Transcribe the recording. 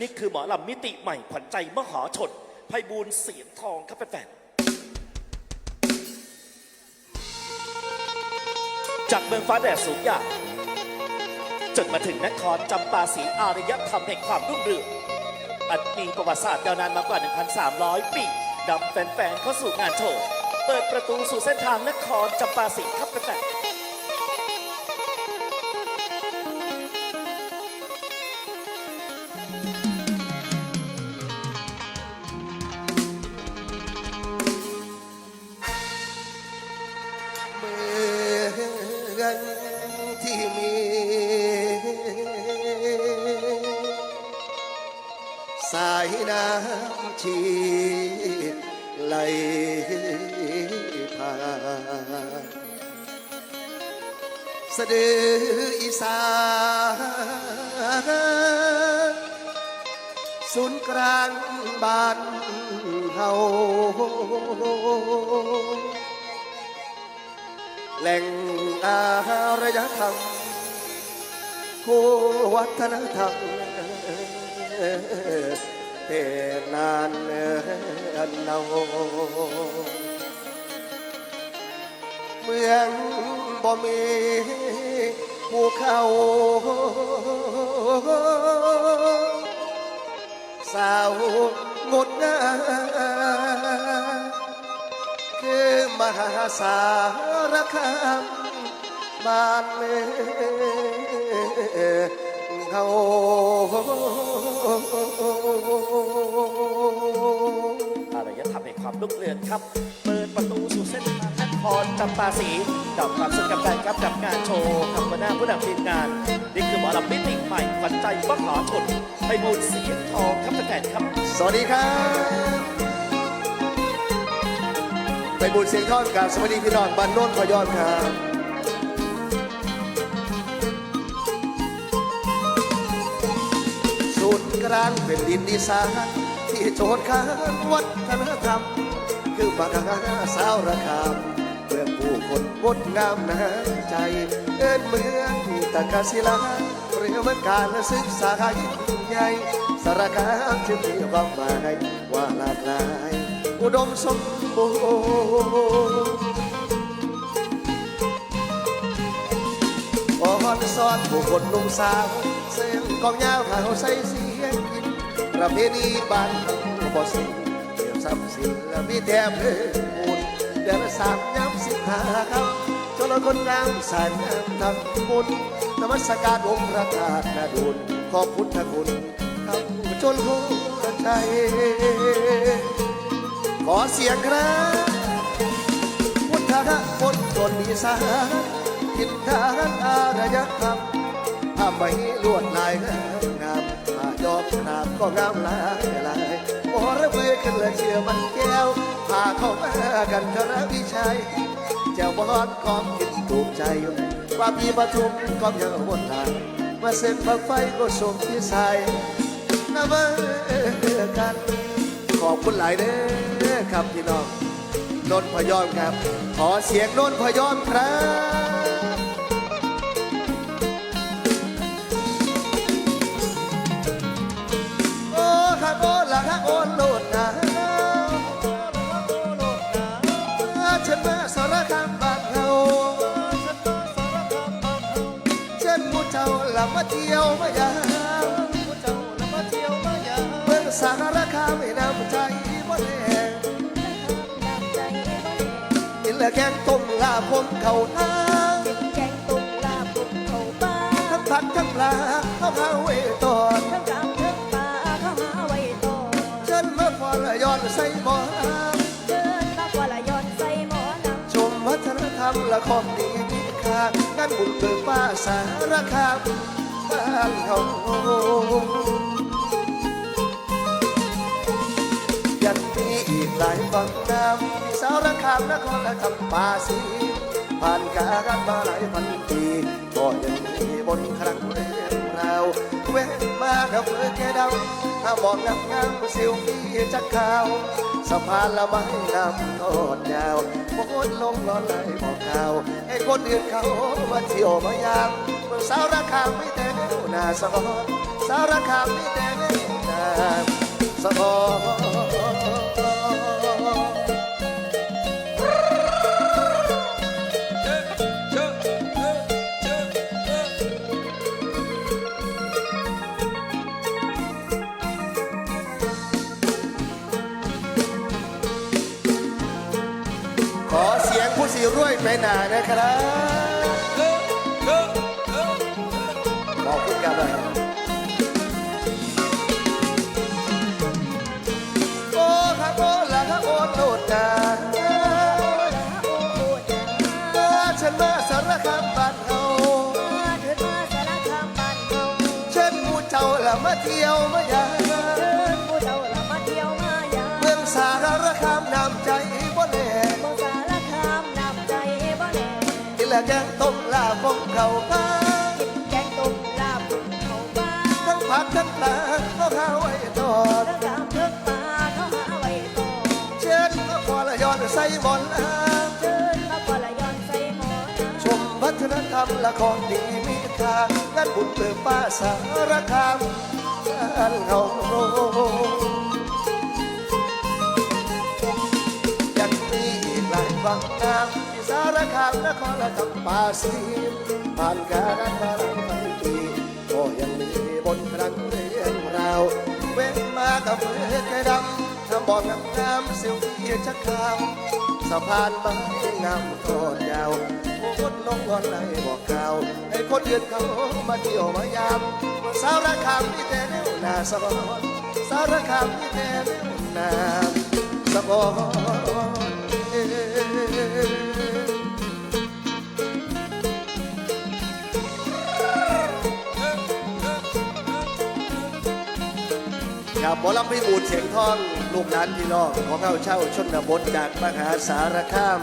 นี่คือหมอลำมิติใหม่ขวัญใจมหาชนไพบูลเสียงทองครับแฟนๆจากเมืองฟ้าแดดสูงใหญ่จนมาถึงนครจำปาสีอารยธรรมแห่งความรุ่งเรืองอันมีประวัติศาสตร์ยาวนานมากกว่า 1,300 ปีนำแฟนๆเข้าสู่งานโชว์ เปิดประตูสู่เส้นทางนครจำปาสีครับแฟนๆ ที่มี สายน้ำชีไหลผ่านสะดืออีสานศูนย์กลางบ้านเฮา แหล่งอารยธรรมคู่วัฒนธรรมเต่นานเนนาเมืองบ่มีภูเขาสาวงดงาม หาสารคามบ้านเมืองเขาอารยธรรมแห่งความรุ่งเรืองครับ เปิดประตูสู่เส้นทางนครจำปาสีกับความสุขกับการครับกับงานโชว์กับหัวหน้าผู้นำทีมงาน นี่คือหมอลำมิติใหม่ขวัญใจมหาชนไพบูลเสียงทองครับแฟนๆครับ สวัสดีครับ บุญเสียงทอดกับสวัสดีพี่น้องบ้านโน้นขอยอดครับศูนย์กลางเป็นดินดีสานที่โจทย์ค้าวัฒนธรรม คือมหาสาวระคามเมือผู้คนงดงามน้ำใจ เอิ้นเมืองที่ตะกศิลาเรียกว่าการศึกษายิ่งใหญ่สารคามจึงมีความหมายว่าหลากหลาย อุดมสมบูรณ์อ่อนสอนผู้คนหนุ่มสาว เสียงกองยาวเท้าใส่เสียงกินประเพณีบ้านบ่สิเกี่ยวทรัพย์สิและมีแถมเพิ่มมูลเดือนละสามย้ำสิบห้าคำจนคนงามสายน้ำทำบุญนมัสการองค์พระธาตุนาดุลขอบพุทธคุณทำจนหัวใจ ขอเสียงครับพุทธะคนตนมีสาทินทานอารยธรรมผ้าไหมลวดลายงามงามผ้ายอกคราบก็งามหลายหลายโอ้ระเบือขึ้นเลยเชื่อมันแก้วพาเข้ามากันคณะวิชัยแจวบอดกองกินถูกใจว่ามีปทุมก็ยังวนหลายมาเส้นบักไฟก็สมที่ใส่นะเบอกันขอบคุณหลายเด้อ ครับพี่น้องนนพยอมครับ ขอเสียงนนพยอมครับโอ้ข้าโอนละข้าโอนโลดนะฉันมาสารคามบ้านเฮาฉันผู้เจ้าละมาเที่ยวมายามเมืองสารคามไม่น้ำใจ แกงต้มลาคมเขาทางแกงต้มลาคมเขาบ้าทั้งผักทั้งปลาเขาหาไว้ตอดทั้งกำทั้งปลาเขาหาไว้ตอดเชิญมาพอละยอดใส่หมอเชิญมาพอละยอดใส่หมอนชมวัฒนธรรมละครดีมีค่างานบุญเกิดฟ้าสารคามบ้านเขา หลายฝั่งน้ำสารคามนครและคำปาสีผ่านการมาหลายพันปีก็ยังมีบนครั้งเรื่องราวเว้นมากับเพื่อแค่ดาถ้ามองงามงามเซลฟี่จากขาวสะพานละไม้น้ำทอดยาวโคตรลงร้อนไหลบอกข่าวให้คนอื่นเขามาเที่ยวมายามเมืองสารคามไม่แต่แนวหน้าสอนสารคามไม่แต่แนวหน้าไปหนานะครับบอกคุณกันเลยโอ้ข้าโอ้ละข้าโอ้โนดนาเมื่อฉันมาสารคามบ้านเฮาเชิญหมูเจ้าละมาเที่ยวมายา กินและแกงต้มลาบของเขาบ้าทั้งผักทั้งปลาก็ข้าวไว้ทอดเช่นก็พอละย้อนใส่หมอนลาชมวัฒนธรรมละของดีมีค่างานบุญเปิดป้าสารคามงานเขายังมีอีกหลายวังงา มที่สารคามนครและจำปาสีผ่านการบารมีปีก็ยังมีบนครั้งเรื่องราวเว้นมากับมือไก่ดำทำบ่องามงามเสียวที่ชักขาวสะพานไม้งามทอดยาวคนลงงอนไหนบอกข่าวให้คนอื่นเขามาเที่ยวมายามสารคามมีแต่แนวหน้าสะบอนสารคามมีแต่แนวหน้าสะบอน ครับหมอลำพิบูดเสียงทอง ลูกหลานพี่น้องของเราเช่าชนบทจากมหาสารคาม